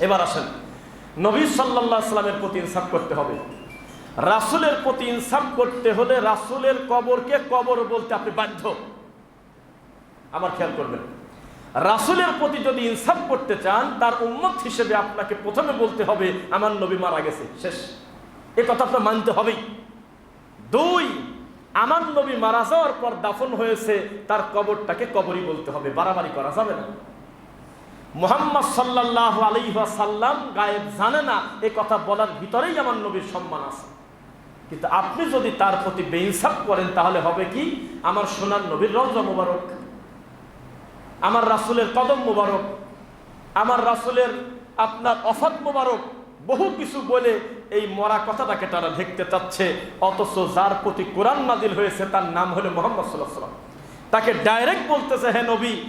এবার আসেন। নবী সাল্লাহ সাল্লামের প্রতি ইনসাফ করতে হবে। রাসুলের প্রতি ইনসাফ করতে হলে রাসুলের কবরকে কবর বলতে আপনি বাধ্য। আমার খেয়াল করবেন। রাসুলের প্রতি যদি ইনসাফ করতে চান, তার উন্মত হিসেবে আপনাকে প্রথমে বলতে হবে, আমার নবী মারা গেছে, শেষ। এ কথা আপনার মানতে হবেই। দুই, আমার নবী মারা যাওয়ার পর দাফন হয়েছে, তার কবরটাকে কবরই বলতে হবে, বাড়াবাড়ি করা যাবে না। মোহাম্মদ সাল্লাহ আলাইসাল্লাম গায়েব জানে না, এ কথা বলার ভিতরেই আমার নবীর সম্মান আছে। কিন্তু আপনি যদি তার প্রতি বেইনসাফ করেন, তাহলে হবে কি? আমার সোনার নবীর রওজা মোবারক, আমার রাসুলের কদম মোবারক, আমার রাসুলের আপনার অফাত মোবারক, বহু কিছু বলে এই মরা কথাটাকে তারা দেখতে চাচ্ছে। অথচ যার প্রতি কোরআন নাজিল হয়েছে, তার নাম হলো মোহাম্মদ সাল্লাহ সাল্লাম তাকে ডাইরেক্ট বলতেছে, হে নবী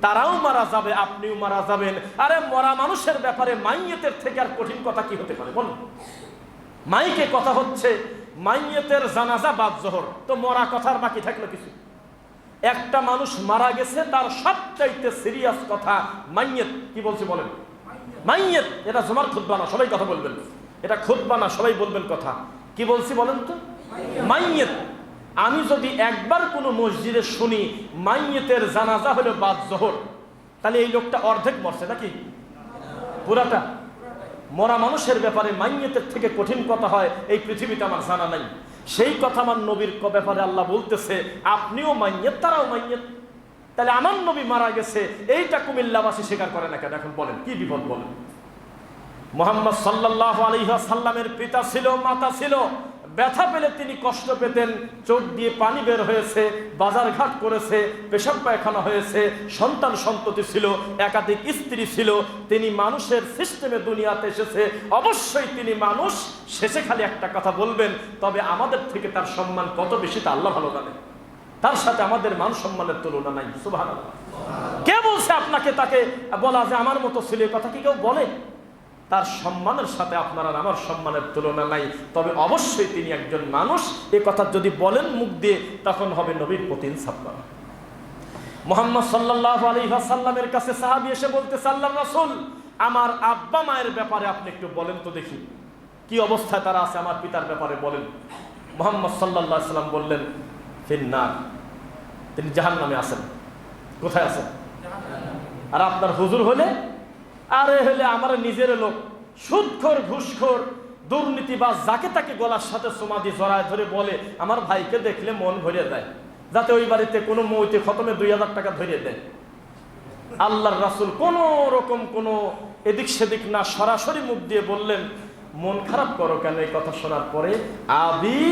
তারাও মারা যাবে, আপনিও মারা যাবেন। আরে, মরা মানুষের ব্যাপারে মাইয়াতের থেকে আর কঠিন কথা কি হতে পারে? বলুন। মাইকে কথা হচ্ছে, মাইয়াতের জানাজা বাদ জোহর। তো মরা কথার বাকি থাকল কিছু। একটা মানুষ মারা গেছে, তার সবচাইতে সিরিয়াস কথা মাইয়েত। কি বলছি বলেন? মাইয়েত। এটা জমার খুদ্া না সবাই কথা বলবেন। এটা খুদ্া না সবাই বলবেন কথা। কি বলছি বলেন তো? মাইয়েত। আমি যদি একবার কোনো মসজিদে শুনি, মাইয়েতের জানাজা হলো বাদ জোহর, তাহলে এই লোকটা অর্ধেক মরছে নাকি? পুরাটা। মরা মানুষের ব্যাপারে মাইয়েতের থেকে কঠিন কথা হয়, এই পৃথিবীতে আমার জানা নাই। সেই কথা আমার নবীর ব্যাপারে আল্লাহ বলতেছে, আপনিও মাইয়েত, তারাও মাইয়েত। তাহলে আমার নবী মারা গেছে, এইটা কুমিল্লাবাসী স্বীকার করে না কেন? এখন বলেন, কি বিপদ বলেন? মোহাম্মদ সাল্লাহ আলহাসাল্লামের পিতা ছিল, মাতা ছিল। ব্যথা পেলে তিনি কষ্ট পেতেন, চোখ দিয়ে পানি বের হয়েছে, বাজারঘাট করেছে, পেশাব পায়খানা হয়েছে, সন্তান সন্ততি ছিল, একাধিক স্ত্রী ছিল, তিনি মানুষের সিস্টেমে দুনিয়াতে এসেছে, অবশ্যই তিনি মানুষ, শেষে খালি একটা কথা বলবেন, তবে আমাদের থেকে তার সম্মান কত বেশি তা আল্লাহ ভালো জানে তার সাথে আমাদের মান সম্মানের তুলনা নাই সুবাহ কে বলছে আপনাকে তাকে বলা যে আমার মতো ছেলে? কথা কি কেউ বলে? তার সম্মানের সাথে আপনার আর আমার সম্মানের তুলনা নাই। তবে অবশ্যই তিনি একজন মানুষ। এ কথা যদি বলেন মুখ দিয়ে তখন হবে নবীর প্রতি ইনসাফ করা মোহাম্মদ সাল্লাহ আলী সাল্লামের কাছে সাহাবি এসে বলতে সাল্লাম রাসুল আমার আব্বা মায়ের ব্যাপারে আপনি একটু বলেন তো দেখি। কি অবস্থায় তারা আছে আমার পিতার ব্যাপারে বলেন। মোহাম্মদ সাল্লাহ সাল্লাম বললেন ফিন্নার তিনি জাহান নামে আছেন। কোথায় আছেন? আর আপনার হুজুর হলে আরে হলে আমার নিজের লোক। সুদখোর ঘুষখোর দুর্নীতিবাজ যাকে তাকে গলার সাথে সমাধি জড়ায় ধরে বলে, আমার ভাইকে দেখলে মন ভরে দেয় যাতে ওই বাড়িতে কোনো মৌতে খতমে দুই হাজার টাকা ধরে দেয়। আল্লাহর রাসুল কোন রকম কোনো এদিক সেদিক না সরাসরি মুখ দিয়ে বললেন, মন খারাপ করো কেন এই কথা শোনার পরে? আবি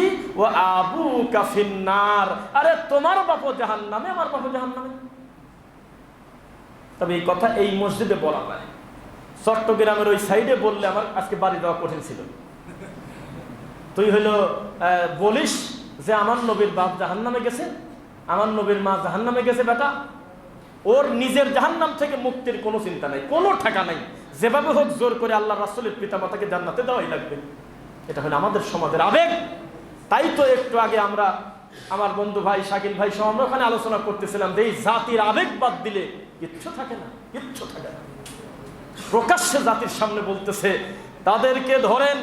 ও আবু কাফিন্নার আরে তোমার বাপু জাহান নামে আমার বাপু জাহান নামে তবে এই কথা এই মসজিদে বলা যায় চট্টগ্রামের ওই সাইডে বললে আমার আজকে বাড়ি দেওয়া কঠিন ছিল। তুই হইল বলিস যে আমার নবীর বাপ জাহান নামে গেছে, আমার নবীর মা জাহান নামে গেছে বেটা। ওর নিজের জাহান্নাম থেকে মুক্তির কোনো চিন্তা নাই, কোনো ঠাকা নাই। যেভাবে হোক জোর করে আল্লাহ রাসুলের পিতা মাতাকে জান্নাতে দেওয়াই লাগবে। এটা হলো আমাদের সমাজের আবেগ। তাই তো একটু আগে আমরা আমার বন্ধু ভাই, শাকিল ভাই সহ আমরা ওখানে আলোচনা করতেছিলাম যে এই জাতির আবেগ বাদ দিলে কিচ্ছু থাকে না, কিচ্ছু থাকে না। প্রকাশ্যে জাতির সামনে বলতেছে, তাদেরকে ধরেন,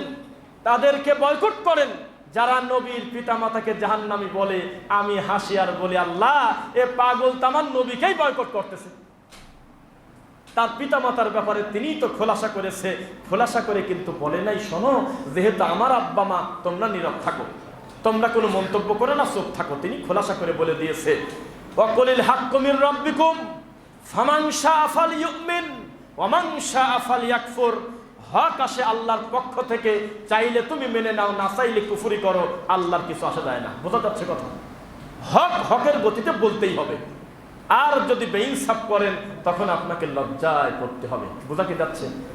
তাদেরকে বয়কট করেন। যারা নবীর পিতা পিতামাতাকে জাহান্নামি বলে, আমি হাসি আর বলি, আল্লাহ, এ পাগল তামার নবীকেই বয়কট করতেছে। তার পিতামাতার ব্যাপারে তিনিই তো খোলাসা করেছে। খোলাসা করে কিন্তু বলে নাই, শোনো, যেহেতু আমার আব্বা মা, তোমরা নীরব থাকো। তোমরা কোনো মন্তব্য করে না চোখ থাকো। তিনি খোলাসা করে বলে দিয়েছে অকলিল হাক্কমির রব্বিকুম ফামাংসা আফাল ইউমিন। ওয়ামাংসা আফাল ইয়াকফুর হক আসে আল্লাহর পক্ষ থেকে, চাইলে তুমি মেনে নাও, না চাইলে কুফুরি করো, আল্লাহর কিছু আসা যায় না। বোঝা যাচ্ছে কথা? হক হকের গতিতে বলতেই হবে। আর যদি বেইনসাফ করেন, তখন আপনাকে লজ্জায় করতে হবে। বোঝা কি যাচ্ছে?